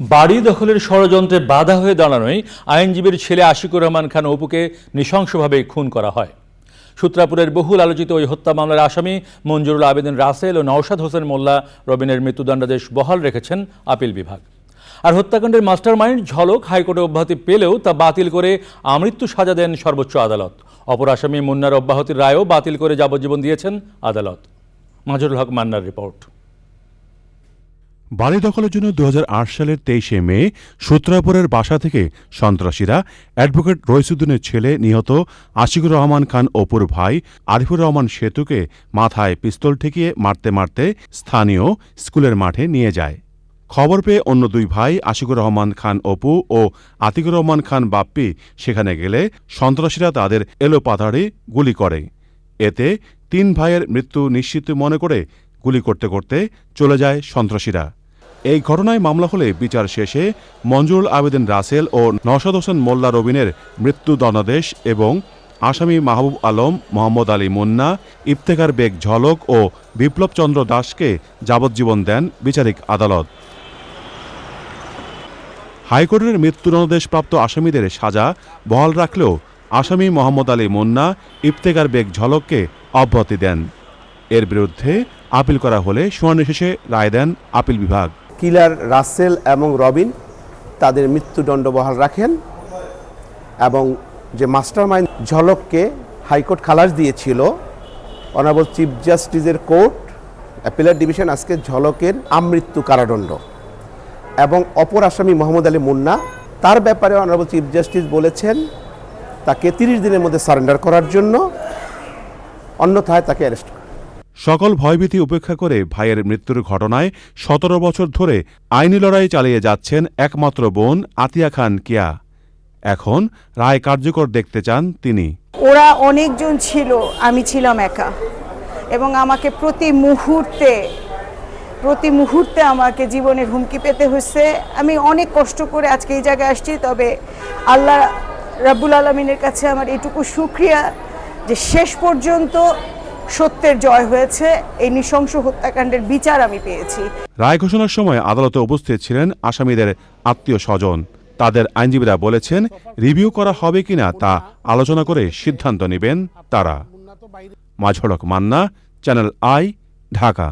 বাড়ি দখলের ষড়যন্ত্রে বাধা হয়ে দাঁড়ানোয় আইনজীবীর ছেলে আশিকুর রহমান খান অপুকে নৃশংসভাবে খুন করা হয়। সূত্রাপুরের বহুল আলোচিত ওই হত্যা মামলার আসামি মঞ্জুরুল আবেদিন রাসেল ও নওশাদ হোসেন মোল্লা রবিনের মৃত্যুদণ্ডাদেশ বহাল রেখেছেন আপিল বিভাগ। আর হত্যাকাণ্ডের মাস্টারমাইন্ড ঝলক হাইকোর্টে অব্যাহতি পেলেও তা বাতিল করে আমৃত্যু সাজা দেন সর্বোচ্চ আদালত। অপর আসামি মুন্নার অব্যাহতির রায়ও বাতিল করে যাবজ্জীবন দিয়েছেন আদালত। মাজুরুল হক মান্নার রিপোর্ট। বাড়ি দখলের জন্য দু হাজার আট সালের তেইশে মে সূত্রাপুরের বাসা থেকে সন্ত্রাসীরা অ্যাডভোকেট রইসুদ্দিনের ছেলে নিহত আশিকুর রহমান খান অপুর ভাই আরিফুর রহমান সেতুকে মাথায় পিস্তল ঠেকিয়ে মারতে মারতে স্থানীয় স্কুলের মাঠে নিয়ে যায়। খবর পেয়ে অন্য দুই ভাই আশিকুর রহমান খান অপু ও আতিকুর রহমান খান বাপ্পি সেখানে গেলে সন্ত্রাসীরা তাদের এলোপাথাড়ি গুলি করে। এতে তিন ভাইয়ের মৃত্যু নিশ্চিত মনে করে গুলি করতে করতে চলে যায় সন্ত্রাসীরা। এই ঘটনায় মামলা হলে বিচার শেষে মঞ্জুরুল আবেদিন রাসেল ও নওশাদ হোসেন মোল্লা রবিনের মৃত্যু দণ্ডাদেশ এবং আসামি মাহবুব আলম, মোহাম্মদ আলী মুন্না, ইফতেখার বেগ ঝলক ও বিপ্লব চন্দ্র দাসকে যাবজ্জীবন দেন বিচারিক আদালত। হাইকোর্টের মৃত্যুদণ্ডাদেশপ্রাপ্ত আসামিদের সাজা বহাল রাখলেও আসামি মোহাম্মদ আলী মুন্না ইফতেকার বেগ ঝলককে অব্যাহতি দেন। এর বিরুদ্ধে আপিল করা হলে শুনানি শেষে রায় দেন আপিল বিভাগ। কিলার রাসেল এবং রবিন তাদের মৃত্যুদণ্ড বহাল রাখেন এবং যে মাস্টারমাইন্ড ঝলককে হাইকোর্ট খালাস দিয়েছিল অনাবল চিফ জাস্টিসের কোর্ট, অ্যাপিলার ডিভিশন আজকে ঝলকের আমৃত্যু কারাদণ্ড। এবং অপর আসামি মোহাম্মদ আলী মুন্না, তার ব্যাপারে অনারেবল চিফ জাস্টিস বলেছেন, তাকে তিরিশ দিনের মধ্যে সারেন্ডার করার জন্য, অন্যথায় তাকে অ্যারেস্ট সকল ভয়ভীতি উপেক্ষা করে ভাইয়ের মৃত্যুর ঘটনায় সতেরো বছর ধরে আইনি লড়াই চালিয়ে যাচ্ছেন একমাত্র বোন আতিয়া খান কিয়া। এখন রায় কার্যকর দেখতে চান তিনি। ওরা অনেকজন ছিল, আমি ছিলাম একা। এবং আমাকে প্রতি মুহূর্তে প্রতি মুহূর্তে আমাকে জীবনের হুমকি পেতে হয়েছে। আমি অনেক কষ্ট করে আজকে এই জায়গায় আসছি, তবে আল্লাহ রাব্বুল আলমিনের কাছে আমার এটুকু সুক্রিয়া যে শেষ পর্যন্ত সত্যের জয় হয়েছে। এই নৃশংস হত্যাকাণ্ডের বিচার আমি পেয়েছি। রায় ঘোষণার সময় আদালতে উপস্থিত ছিলেন আসামিদের আত্মীয় স্বজন। তাদের আইনজীবীরা বলেছেন, রিভিউ করা হবে কিনা তা আলোচনা করে সিদ্ধান্ত নেবেন তারা। মাঝড়ক মান্না, চ্যানেল আই, ঢাকা।